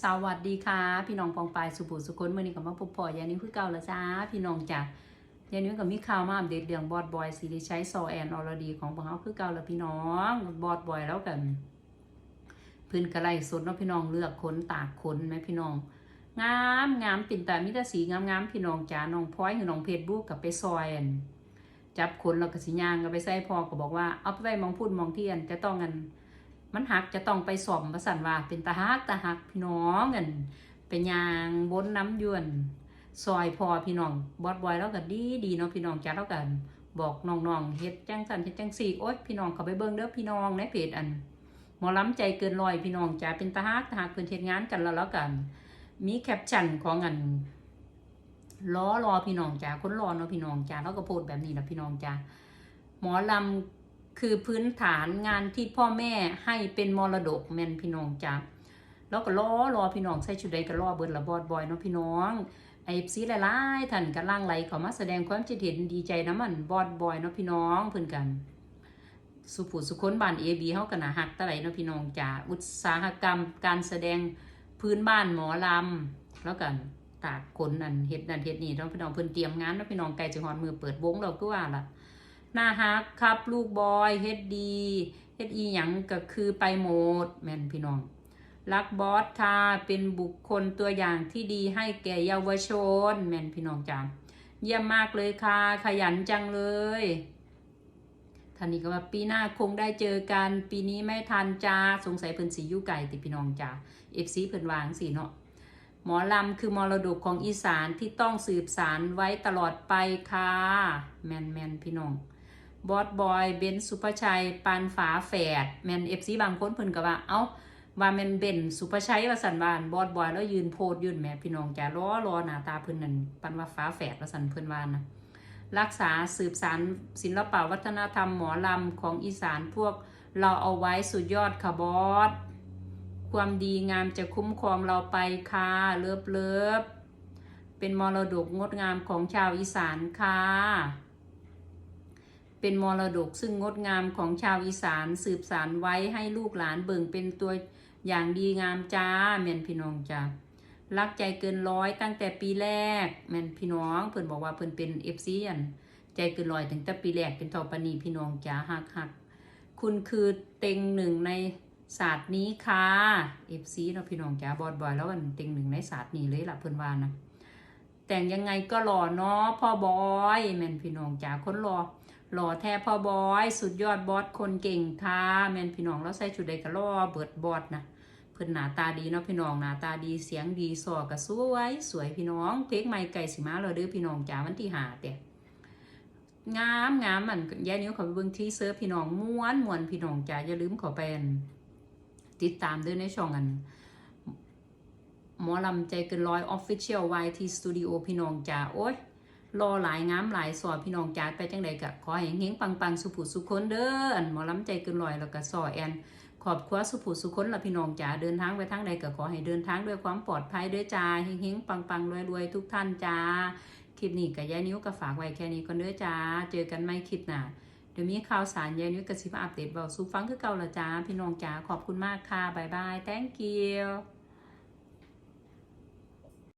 สวัสดีค่ะ พี่น้องปองปายสุภูสุคนเมื่อนี้ก็มาพบพอยานิ้วคือเก่าแล้วจ้าพี่น้องจ้ะยานิ้วก็มีข่าวมาอัปเดตเรื่องบอดบอยสีด้ใช้ซอแอนออรดีของพวกเขาคือเก่าแล้วพี่น้องบอดบอยแล้วกันเพื้นกระไรสดเนาะพี่น้องเลือกขนตากขนไหมพี่น้อง งามงามปิ่นแต่มิตรสีงามงามพี่น้องจ้าน้องพลอยคือน้องเพชรบุกกับไปซอยอันจับขนแล้วก็สิย่างก็ไปใส่พอก็บอกว่าเอาไปไว้มองพูดมองเทียนจะต้องกัน มันหักจะต้องไปสอมประสันว่าเป็นตาหักตาหักพี่น้องกันเป็นยางบนน้ำยวนซอยพอพี่น้องบอดบอยแล้วก็ดีดีเนาะพี่น้องจ้าแล้วกันบอกน้องๆเฮ็ดจังสันเฮ็ดจังสี่โอ๊ยพี่น้องเขาไปเบิ่งเด้อพี่น้องในเพจอันหมอล้ำใจเกินร้อยพี่น้องจ้าเป็นตาหักตาหักเพิ่นเฮ็ดงานกันแล้วแล้วกัน มีแคปชั่นของอันล้อรอพี่น้องจ้าคนรอเนาะพี่น้องจ้าแล้วก็โพสต์แบบนี้นะพี่น้องจ้าหมอลำ คือพื้นฐานงานที่พ่อแม่ให้เป็นมรดกแม่นพี่น้องจ้ะแล้วก็รอรอพี่น้องใส่ชุดใดก็รอเบิดละบอดบอยเนาะพี่น้องไอ้ซีหลายๆท่านกำลังไหลเขามาแสดงความคิดเห็นดีใจน้ำมันบอดบอยเนาะพี่น้องเพื่อนกัน สุผุสุคนบ้านเอบีเฮากันนะฮักตะไหลเนาะพี่น้องจ้ะอุตสาหกรรมการแสดงพื้นบ้านหมอลำแล้วกันตากขนนั่นเฮ็ดนั่นเฮ็ดนี่เนาะพี่น้องเพิ่อนเตรียมงานเนาะพี่น้องไกลจะฮอนมือเปิดวงเราก็ว่าล่ะ น่าฮักครับ ลูกบอยเฮ็ดดีเฮ็ดอีหยังก็คือไปโหมด แม่นพี่น้อง รักบอสค่ะเป็นบุคคลตัวอย่างที่ดีให้แก่เยาวชน แม่นพี่น้องจ้าเยี่ยมมากเลยค่ะ ขยันจังเลยท่านนี้ก็ว่าปีหน้าคงได้เจอกันปีนี้ไม่ทันจ้าสงสัยเพิ่นสียู่ไก่ติพี่น้องจ้าเอฟซีเพิ่นวางสีเนาะหมอลำคือมรดกของอีสานที่ต้องสืบสารไว้ตลอดไปค่ะ แมนแมนพี่น้อง บอสบอย เบนสุภชัย ปานฝาแฝดแมนเอฟซีบางคนเพิ่นก็ว่า เอ้า ว่าแมนเบนสุภชัยว่าสันวานบอสบอยแล้วยืนโพดยืนแม่พี่น้องจะล้อรอหน้าตาเพิ่นนั่นปันว่าฝาแฝดว่าสันเพิ่นว่านะรักษาสืบสารศิลปวัฒนธรรมหมอลำของอีสานพวกเราเอาไว้สุดยอดค่ะบอสความดีงามจะคุ้มครองเราไปค่ะเลิฟเลิฟเป็นมรดกงดงามของชาวอีสานค่ะ เป็นมรดกซึ่งงดงามของชาวอีสานสืบสานไว้ให้ลูกหลานเบิ่งเป็นตัวอย่างดีงามจ้าแม่นพี่น้องจ้ารักใจเกินร้อยตั้งแต่ปีแรกแม่นพี่น้องเพิ่นบอกว่าเพิ่นเป็นเอฟซีอันใจเกินร้อยตั้งแต่ปีแรกเป็นทอปนีพี่น้องจ้าหักหักคุณคือเต็งหนึ่งในศาสตร์นี้ค่ะเอฟซีเนาะพี่น้องจ้าบอดบอยแล้วกันเต็งหนึ่งในศาสตร์นี้เลยล่ะเพิ่นว่านะแต่งยังไงก็หล่อเนาะพ่อบอยแม่นพี่น้องจ้าคนหล่อ หล่อแท้พ่อบอย สุดยอดบอสคนเก่งค่ะแมนพี่น้องแล้วใส่ชุดใดก็ล่อเบิดบอสนะเพิ่นหน้าตาดีเนาะพี่น้องหน้าตาดีเสียงดีสอก็สวยสวยพี่น้องเพลงใหม่ไก่สิมาเราเด้อพี่น้องจ้าวันที่หาแต่งามงามมันยายนิ้วขาไปเบิ่งที่เซิร์ฟพี่น้องม้วนม้วนพี่น้องจ้าอย่าลืมขาไปอันติดตามด้วยในช่องอันหมอลำใจเกินร้อยออฟฟิเชียลไวทีสตูดิโอพี่น้องจ้าโอ๊ย รอหลายงามหลายสอพี่น้องจากไปจังใดกะขอให้เฮงๆปังสุผุสุคนเด้อนหมอล้ำใจเกินลอยแล้วก็สอแอนขอบครัวสุผุสุคนละพี่น้องจ๋าเดินทางไปทางใดก็ขอให้เดินทางด้วยความปลอดภัยด้วยจ้าเฮงๆปังๆรวยๆทุกท่านจ้าคลิปนี้กับยายนิ้วก็ฝากไว้แค่นี้ก่อนเด้อจ้าเจอกันไม่คลิปหน้าเดี๋ยวมีข่าวสารยายนิ้วกระซิบอัปเดตเบาสู่ฟังคือเก่าละจ้าพี่น้องจ๋าขอบคุณมากค่ะบายบาย thank you